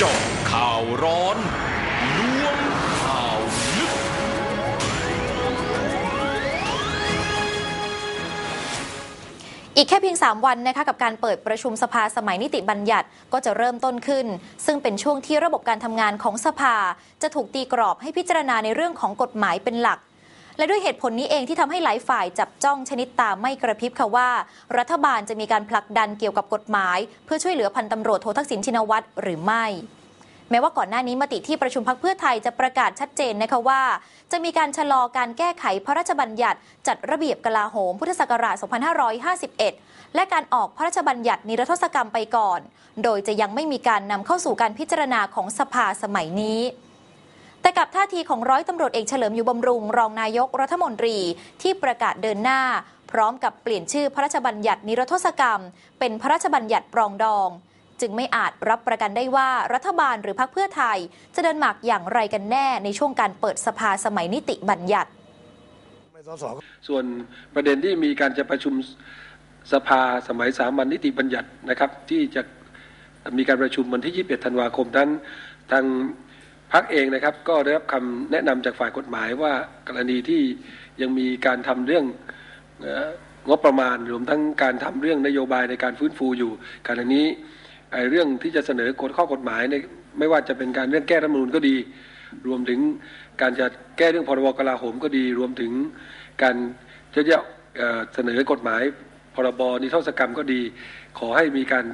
จาะข่าวร้อนล้วงข่าวลึก อีกแค่เพียง 3 วันนะคะกับการเปิดประชุมสภาสมัยนิติบัญญัติก็จะเริ่มต้นขึ้น ซึ่งเป็นช่วงที่ระบบการทำงานของสภา จะถูกตีกรอบให้พิจารณาในเรื่องของกฎหมายเป็นหลัก และด้วยเหตุผลนี้เองที่ทำให้หลายฝ่ายจับจ้องชนิดตาไม่กระพริบค่ะว่า รัฐบาลจะมีการผลักดันเกี่ยวกับกฎหมาย เพื่อช่วยเหลือพันตำรวจโททักษิณชินวัตรหรือไม่แม้ว่าก่อนหน้านี้มติที่ประชุมพักเพื่อไทยจะประกาศชัดเจนนะคะว่า จะมีการชะลอการแก้ไขพระราชบัญญัติจัดระเบียบกลาโหมพุทธศักราช 2551 และการออกพระราชบัญญัตินิรโทษกรรมไปก่อน โดยจะยังไม่มีการนำเข้าสู่การพิจารณาของสภาสมัยนี้ แต่กับท่าทีของร้อยตำรวจเอกเฉลิมอยู่บำรุง รองนายกรัฐมนตรีที่ประกาศเดินหน้า พร้อมกับเปลี่ยนชื่อพระราชบัญญัตินิรโทษกรรม เป็นพระราชบัญญัติปรองดอง จึงไม่อาจรับประกันได้ว่ารัฐบาลหรือพรรคเพื่อไทย จะเดินหมากอย่างไรกันแน่ในช่วงการเปิดสภาสมัยนิติบัญญัติส่วนประเด็นที่มีการจะประชุมสภาสมัยสามัญนิติบัญญัตินะครับ ที่จะมีการประชุมวันที่ 21 ธันวาคมนั้นทาง พักเองนะครับ ก็ได้รับคำแนะนำจากฝ่ายกฎหมายว่ากรณีที่ยังมีการทำเรื่องงบประมาณรวมทั้งการทำเรื่องนโยบายในการฟื้นฟูอยู่ขณะนี้ไอ้เรื่องที่จะเสนอกฎข้อกฎหมายในไม่ว่าจะเป็นการเรื่องแก้รัฐมนูญก็ดี รวมถึงการจะแก้เรื่องพรบกลาโหมก็ดี รวมถึงการจะเอ่อเสนอกฎหมายพรบนิรโทษกรรมก็ดี ขอให้มีการ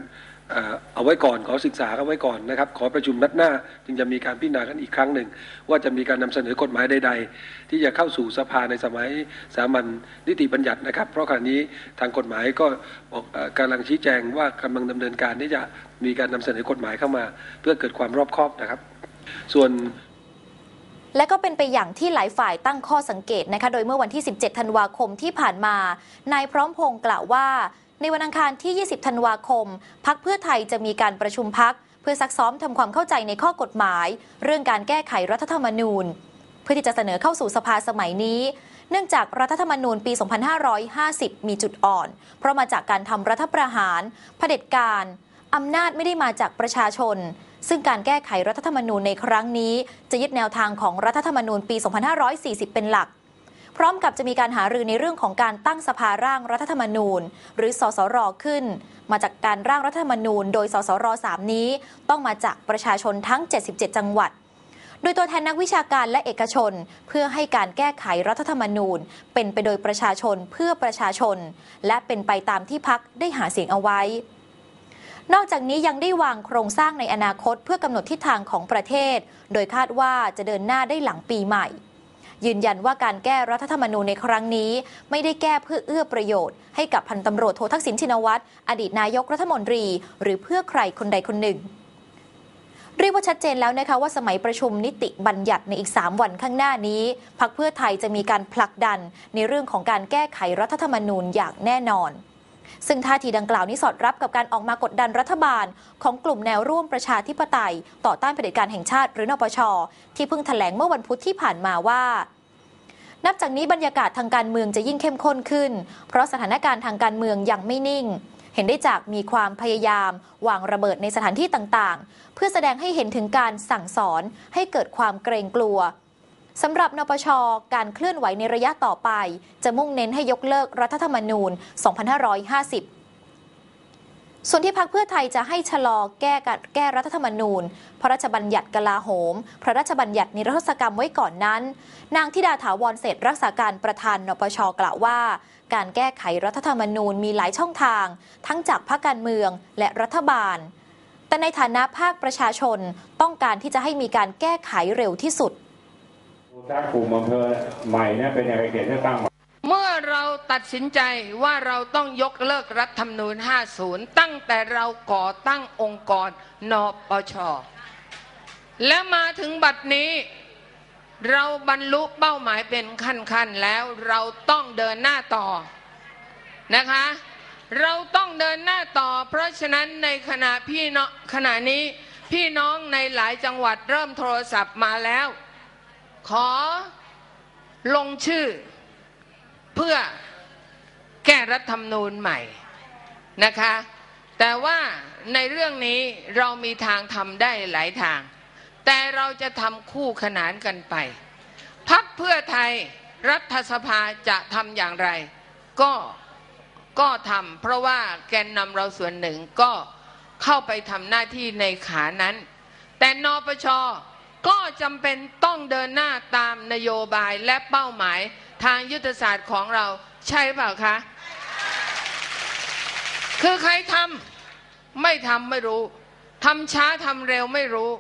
เอาไว้ก่อนขอศึกษากันไว้ก่อนนะครับ ขอประชุมนัดหน้า จึงจะมีการพิจารณากันอีกครั้งหนึ่ง ว่าจะมีการนำเสนอกฎหมายใด ๆ ที่จะเข้าสู่สภาในสมัยสามัญนิติบัญญัตินะครับ เพราะขณะนี้ทางกฎหมายก็บอกเอ่อกำลังชี้แจงว่ากำลังดำเนินการที่จะมีการนำเสนอกฎหมายเข้ามา เพื่อเกิดความรอบคอบนะครับ ส่วน และก็เป็นไปอย่างที่หลายฝ่ายตั้งข้อสังเกตนะคะ โดยเมื่อวันที่ 17 ธันวาคมที่ผ่านมา นายพร้อมพงศ์กล่าวว่า ในวันอังคารที่ 20 ธันวาคม พักเพื่อไทยจะมีการประชุมพัก เพื่อซักซ้อมทำความเข้าใจในข้อกฎหมาย เรื่องการแก้ไขรัฐธรรมนูญ เพื่อที่จะเสนอเข้าสู่สภาสมัยนี้เนื่องจากรัฐธรรมนูญปี 2550 มีจุดอ่อน เพราะมาจากการทำรัฐประหาร เผด็จการ อำนาจไม่ได้มาจากประชาชน ซึ่งการแก้ไขรัฐธรรมนูญในครั้งนี้ จะยึดแนวทางของรัฐธรรมนูญปี 2540 เป็นหลัก พร้อมกับจะมีการหารือในเรื่องของการตั้งสภาร่างรัฐธรรมนูญ หรือสสรขึ้น มาจากการร่างรัฐธรรมนูญ โดยสสร3นี้ ต้องมาจากประชาชนทั้ง 77 จังหวัดโดยตัวแทนนักวิชาการและเอกชน เพื่อให้การแก้ไขรัฐธรรมนูญ เป็นไปโดยประชาชนเพื่อประชาชน และเป็นไปตามที่พักได้หาเสียงเอาไว้ นอกจากนี้ยังได้วางโครงสร้างในอนาคตเพื่อกำหนดทิศทางของประเทศ โดยคาดว่าจะเดินหน้าได้หลังปีใหม่ ยืนยันว่าการแก้รัฐธรรมนูญในครั้งนี้ ไม่ได้แก้เพื่อเอื้อประโยชน์ ให้กับพันตำรวจโททักษิณชินวัตรอดีตนายกรัฐมนตรี หรือเพื่อใครคนใดคนหนึ่งเรียกว่าชัดเจนแล้วนะคะว่าสมัยประชุมนิติบัญญัติในอีก 3 วันข้างหน้านี้พักเพื่อไทยจะมีการผลักดันในเรื่องของการแก้ไขรัฐธรรมนูญอย่างแน่นอน ซึ่งท่าทีดังกล่าวนี้สอดรับกับการออกมากดดันรัฐบาล ของกลุ่มแนวร่วมประชาธิปไตย ต่อต้านเผด็จการแห่งชาติหรือนปช ที่เพิ่งแถลงเมื่อวันพุธที่ผ่านมาว่า นับจากนี้บรรยากาศทางการเมืองจะยิ่งเข้มข้นขึ้น เพราะสถานการณ์ทางการเมืองยังไม่นิ่ง เห็นได้จากมีความพยายาม วางระเบิดในสถานที่ต่างๆ เพื่อแสดงให้เห็นถึงการสั่งสอนให้เกิดความเกรงกลัว สำหรับนปช การเคลื่อนไหวในระยะต่อไป จะมุ่งเน้นให้ยกเลิกรัฐธรรมนูญ 2550ส่วนที่พักเพื่อไทยจะให้ชะลอแก้กัแก้รัฐธรรมนูญ พระราชบัญญัติกลาโหม พระราชบัญญัตินิรโทษกรรมไว้ก่อนนั้น นางธิดาถาวรเศรษรักษาการประธานนปชกล่าวว่า การแก้ไขรัฐธรรมนูญมีหลายช่องทาง ทั้งจากภาคการเมืองและรัฐบาล แต่ในฐานะภาคประชาชนต้องการที่จะให้มีการแก้ไขเร็วที่สุด ถ้ากลุ่มอำเภอใหม่เนี่ยเป็นอย่างไรเขตเลือกตั้งใหม่เมื่อเราตัดสินใจว่าเราต้องยกเลิกรัฐธรรมนูญ 50 ตั้งแต่เราก่อตั้งองค์กรนปช และมาถึงบัดนี้ เราบรรลุเป้าหมายเป็นขั้นๆแล้วเราต้องเดินหน้าต่อนะคะ เราต้องเดินหน้าต่อ เพราะฉะนั้นในขณะพี่น้องขณะนี้พี่น้องในหลายจังหวัดเริ่มโทรศัพท์มาแล้ว ขอลงชื่อเพื่อแก้รัฐธรรมนูญใหม่นะคะ แต่ว่าในเรื่องนี้เรามีทางทำได้หลายทาง แต่เราจะทำคู่ขนานกันไป พักเพื่อไทยรัฐสภาจะทำอย่างไร ก็ก็ทำเพราะว่าแกนนำเราส่วนหนึ่งก็เข้าไปทำหน้าที่ในขานั้น แต่นปช ก็จำเป็นต้องเดินหน้าตามนโยบายและเป้าหมายทางยุทธศาสตร์ของเราใช่เปล่าคะ คือใครทำไม่ทำไม่รู้ทำช้าทำเร็วไม่รู้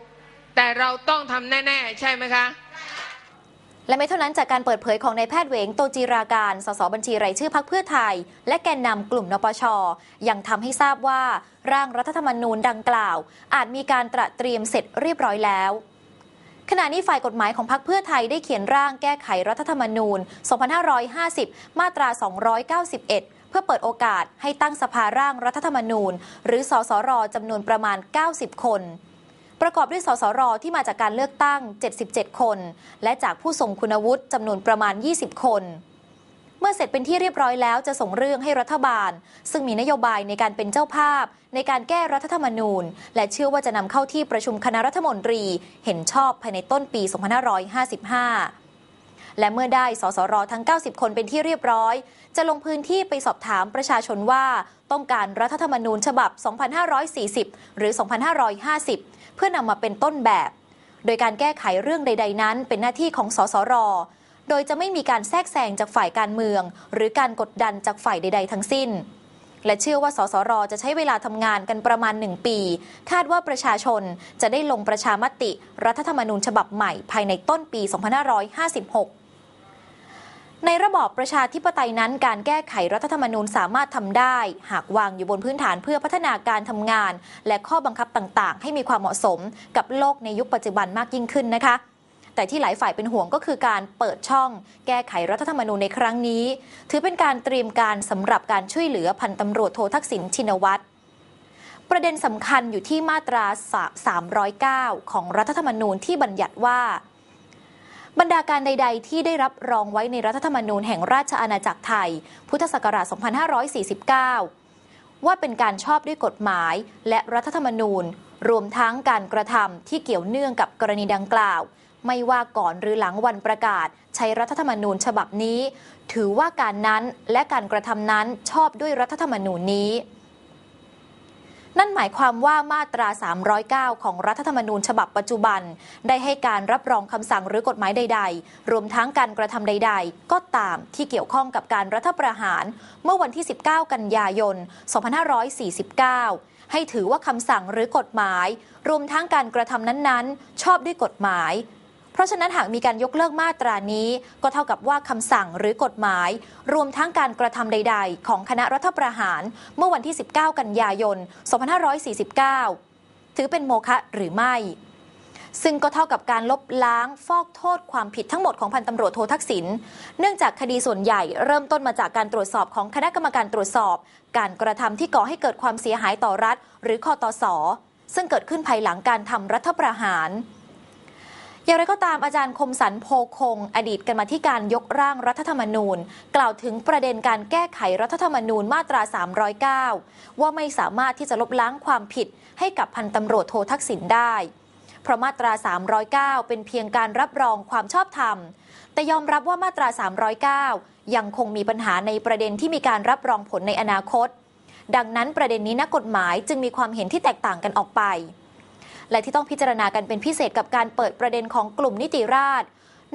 แต่เราต้องทำแน่ ๆ ใช่ไหมคะและไม่เท่านั้นจากการเปิดเผยของนายแพทย์เวงโตจีราการ สสบัญชีรายชื่อพักเพื่อไทย และแกนนำกลุ่มนปช ยังทำให้ทราบว่าร่างรัฐธรรมนูญดังกล่าว อาจมีการตระเตรียมเสร็จเรียบร้อยแล้ว ขณะนี้ฝ่ายกฎหมายของพรรคเพื่อไทยได้เขียนร่างแก้ไขรัฐธรรมนูญ 2550 มาตรา 291 เพื่อเปิดโอกาสให้ตั้งสภาร่างรัฐธรรมนูญ หรือสสรจำนวนประมาณ 90 คน ประกอบด้วยสสรที่มาจากการเลือกตั้ง 77 คน และจากผู้ทรงคุณวุฒิจำนวนประมาณ 20 คน มื่อเสร็จเป็นที่เรียบร้อยแล้วจะส่งเรื่องให้รัฐบาล ซึ่งมีนโยบายในการเป็นเจ้าภาพ ในการแก้รัฐธรรมนูญ และเชื่อว่าจะนำเข้าที่ประชุมคณะรัฐมนตรี เห็นชอบภายในต้นปี 2555และเมื่อได้สสรทั้ง 90 คนเป็นที่เรียบร้อย จะลงพื้นที่ไปสอบถามประชาชนว่าต้องการรัฐธรรมนูญฉบับ 2540 หรือ 2550 เพื่อนำมาเป็นต้นแบบ โดยการแก้ไขเรื่องใด ๆ นั้นเป็นหน้าที่ของสสร โดยจะไม่มีการแทรกแซงจากฝ่ายการเมือง หรือการกดดันจากฝ่ายใด ๆ ทั้งสิ้น และเชื่อว่าสสรจะใช้เวลาทำงานกันประมาณ1ปี คาดว่าประชาชนจะได้ลงประชามติ รัฐธรรมนูญฉบับใหม่ภายในต้นปี 2556ในระบอบประชาธิปไตยนั้นการแก้ไขรัฐธรรมนูญสามารถทำได้ หากวางอยู่บนพื้นฐานเพื่อพัฒนาการทำงาน และข้อบังคับต่างๆ ให้มีความเหมาะสมกับโลกในยุคปัจจุบันมากยิ่งขึ้นนะคะ แต่ที่หลายฝ่ายเป็นห่วงก็คือการเปิดช่อง แก้ไขรัฐธรรมนูญในครั้งนี้ ถือเป็นการเตรียมการสำหรับการช่วยเหลือพันตำรวจโททักษิณชินวัตรประเด็นสำคัญอยู่ที่มาตรา 309 ของรัฐธรรมนูญที่บัญญัติว่า บรรดาการใด ๆ ที่ได้รับรองไว้ในรัฐธรรมนูญแห่งราชอาณาจักรไทย พุทธศักราช 2549 ว่าเป็นการชอบด้วยกฎหมายและรัฐธรรมนูญ รวมทั้งการกระทำที่เกี่ยวเนื่องกับกรณีดังกล่าว ไม่ว่าก่อนหรือหลังวันประกาศ ใช้รัฐธรรมนูญฉบับนี้ ถือว่าการนั้นและการกระทำนั้นชอบด้วยรัฐธรรมนูญนี้นั่นหมายความว่ามาตรา 309 ของรัฐธรรมนูญฉบับปัจจุบัน ได้ให้การรับรองคำสั่งหรือกฎหมายใด ๆ รวมทั้งการกระทำใด ๆ ก็ตามที่เกี่ยวข้องกับการรัฐประหาร เมื่อวันที่ 19 กันยายน 2549 ให้ถือว่าคำสั่งหรือกฎหมาย รวมทั้งการกระทำนั้น ๆ ชอบด้วยกฎหมาย เพราะฉะนั้นหากมีการยกเลิกมาตรานี้ ก็เท่ากับว่าคำสั่งหรือกฎหมาย รวมทั้งการกระทำใด ๆ ของคณะรัฐประหาร เมื่อวันที่ 19 กันยายน 2549 ถือเป็นโมฆะหรือไม่ ซึ่งก็เท่ากับการลบล้างฟอกโทษความผิดทั้งหมดของพันตำรวจโททักษิณ เนื่องจากคดีส่วนใหญ่เริ่มต้นมาจากการตรวจสอบของคณะกรรมการตรวจสอบ การกระทำที่ก่อให้เกิดความเสียหายต่อรัฐ หรือคอตสซึ่งเกิดขึ้นภายหลังการทำรัฐประหาร อย่างไรก็ตามอาจารย์คมสันโพคง อดีตกรรมาธิการยกร่างรัฐธรรมนูญ กล่าวถึงประเด็นการแก้ไขรัฐธรรมนูญมาตรา 309 ว่าไม่สามารถที่จะลบล้างความผิดให้กับพันตำรวจโททักษิณได้เพราะมาตรา 309 เป็นเพียงการรับรองความชอบธรรม แต่ยอมรับว่ามาตรา 309 ยังคงมีปัญหาในประเด็นที่มีการรับรองผลในอนาคต ดังนั้นประเด็นนี้นักกฎหมายจึงมีความเห็นที่แตกต่างกันออกไป และที่ต้องพิจารณากันเป็นพิเศษกับการเปิดประเด็นของกลุ่มนิติราษฎร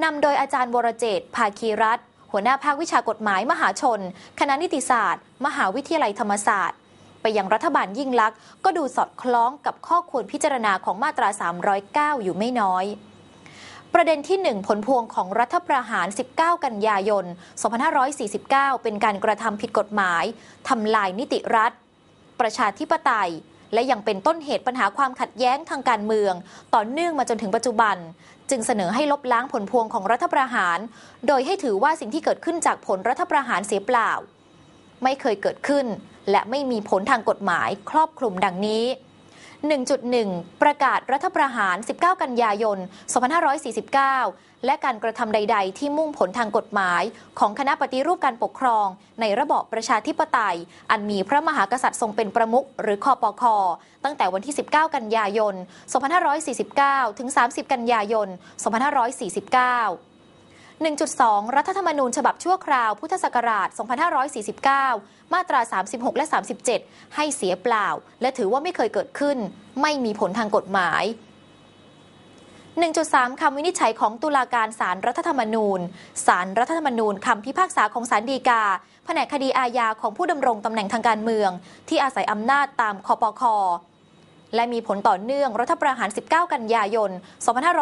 นำโดยอาจารย์วรเจตภาคีรัฐหัวหน้าภาควิชากฎหมายมหาชน คณะนิติศาสตร์ มหาวิทยาลัยธรรมศาสตร์ ไปยังรัฐบาลยิ่งลักษณ์ก็ดูสอดคล้องกับข้อควรพิจารณาของมาตรา 309 อยู่ไม่น้อย ประเด็นที่ 1 ผลพวงของรัฐประหาร 19 กันยายน 2549 เป็นการกระทำผิดกฎหมายทำลายนิติรัฐ ประชาธิปไตย และยังเป็นต้นเหตุปัญหาความขัดแย้งทางการเมือง ต่อเนื่องมาจนถึงปัจจุบัน จึงเสนอให้ลบล้างผลพวงของรัฐประหาร โดยให้ถือว่าสิ่งที่เกิดขึ้นจากผลรัฐประหารเสียเปล่า ไม่เคยเกิดขึ้น และไม่มีผลทางกฎหมายครอบคลุมดังนี้ 1.1 ประกาศรัฐประหาร 19 กันยายน 2549 และการกระทำใด ๆ ที่มุ่งผลทางกฎหมาย ของคณะปฏิรูปการปกครอง ในระบอบประชาธิปไตย อันมีพระมหากษัตริย์ทรงเป็นประมุขหรือคอปคตั้งแต่วันที่ 19 กันยายน 2549 ถึง 30 กันยายน 2549 1.2 รัฐธรรมนูญฉบับชั่วคราวพุทธศักราช 2549 มาตรา 36 และ 37 ให้เสียเปล่า และถือว่าไม่เคยเกิดขึ้น ไม่มีผลทางกฎหมาย 1.3 คำวินิจฉัยของตุลาการศาลรรัฐธรรมนูญ ศาลรรัฐธรรมนูญคำพิพากษาของศาลฎีกา แผนกคดีอาญาของผู้ดำรงตำแหน่งทางการเมือง ที่อาศัยอำนาจตามคอปคอและมีผลต่อเนื่องรัฐประหาร 19 กันยายน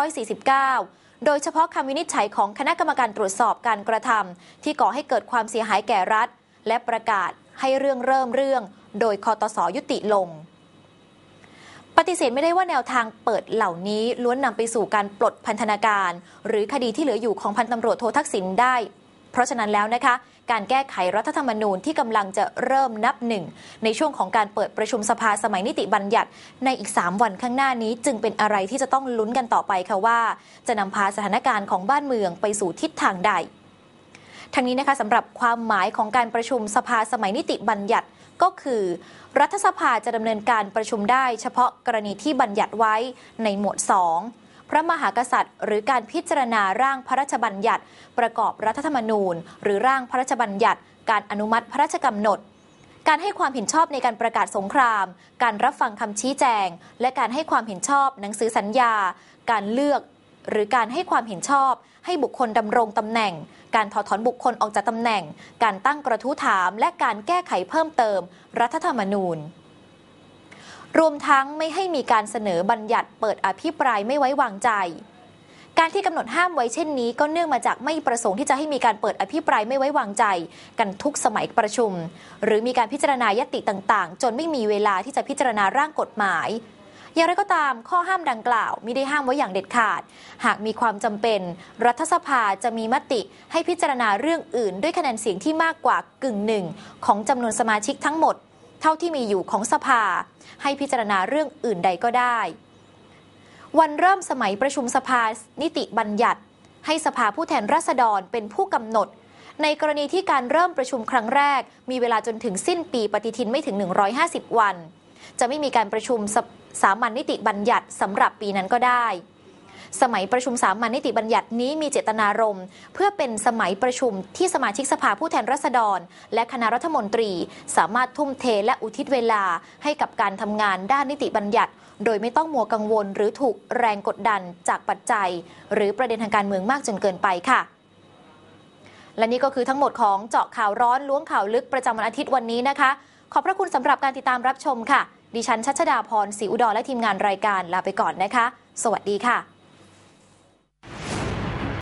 2549 โดยเฉพาะคำวินิจฉัยของคณะกรรมการตรวจสอบการกระทำที่ก่อให้เกิดความเสียหายแก่รัฐ และประกาศให้เรื่องเริ่มเรื่อง โดยคอตสอยุติลง ปฏิเสธไม่ได้ว่าแนวทางเปิดเหล่านี้ล้วนนำไปสู่การปลดพันธนาการ หรือคดีที่เหลืออยู่ของพันตำรวจโททักษิณได้ เพราะฉะนั้นแล้วนะคะ การแก้ไขรัฐธรรมนูญที่กำลังจะเริ่มนับหนึ่งในช่วงของการเปิดประชุมสภาสมัยนิติบัญญัติ ในอีก 3 วันข้างหน้านี้ จึงเป็นอะไรที่จะต้องลุ้นกันต่อไปค่ะว่า จะนำพาสถานการณ์ของบ้านเมืองไปสู่ทิศทางใดทั้งนี้นะคะสำหรับความหมายของการประชุมสภาสมัยนิติบัญญัติก็คือ รัฐสภาจะดำเนินการประชุมได้เฉพาะกรณีที่บัญญัติไว้ในหมวด 2 พระมหากษัตริย์ หรือการพิจารณาร่างพระราชบัญญัติ ประกอบรัฐธรรมนูญ หรือร่างพระราชบัญญัติ การอนุมัติพระราชกำหนด การให้ความเห็นชอบในการประกาศสงคราม การรับฟังคำชี้แจง และการให้ความเห็นชอบหนังสือสัญญา การเลือกหรือการให้ความเห็นชอบ ให้บุคคลดำรงตำแหน่ง การถอดถอนบุคคลออกจากตำแหน่ง การตั้งกระทู้ถาม และการแก้ไขเพิ่มเติม รัฐธรรมนูญ รวมทั้งไม่ให้มีการเสนอบัญญัติเปิดอภิปรายไม่ไว้วางใจ การที่กำหนดห้ามไว้เช่นนี้ ก็เนื่องมาจากไม่ประสงค์ที่จะให้มีการเปิดอภิปรายไม่ไว้วางใจ กันทุกสมัยประชุม หรือมีการพิจารณายติต่างๆ จนไม่มีเวลาที่จะพิจารณาร่างกฎหมายอย่างไรก็ตามข้อห้ามดังกล่าวไม่ได้ห้ามไว้อย่างเด็ดขาด หากมีความจำเป็น รัฐสภาจะมีมติให้พิจารณาเรื่องอื่น ด้วยคะแนนเสียงที่มากกว่ากึ่งหนึ่งของจำนวนสมาชิกทั้งหมด เท่าที่มีอยู่ของสภา ให้พิจารณาเรื่องอื่นใดก็ได้ วันเริ่มสมัยประชุมสภานิติบัญญัติ ให้สภาผู้แทนราษฎรเป็นผู้กำหนด ในกรณีที่การเริ่มประชุมครั้งแรก มีเวลาจนถึงสิ้นปีปฏิทินไม่ถึง 150 วัน จะไม่มีการประชุมสสามัญนิติบัญญัติสำหรับปีนั้นก็ได้ สมัยประชุมสามัญนิติบัญญัตินี้มีเจตนารมณ์ เพื่อเป็นสมัยประชุมที่สมาชิกสภาผู้แทนราษฎร และคณะรัฐมนตรี สามารถทุ่มเทและอุทิศเวลาให้กับการทำงานด้านนิติบัญญัติ โดยไม่ต้องมัวกังวล หรือถูกแรงกดดันจากปัจจัย หรือประเด็นทางการเมืองมากจนเกินไปค่ะและนี่ก็คือทั้งหมดของเจาะข่าวร้อนล้วงข่าวลึกประจำวันอาทิตย์วันนี้นะคะ ขอบพระคุณสำหรับการติดตามรับชมค่ะ ดิฉันชัชดาพรศรีอุดรและทีมงานรายการลาไปก่อนนะคะ สวัสดีค่ะ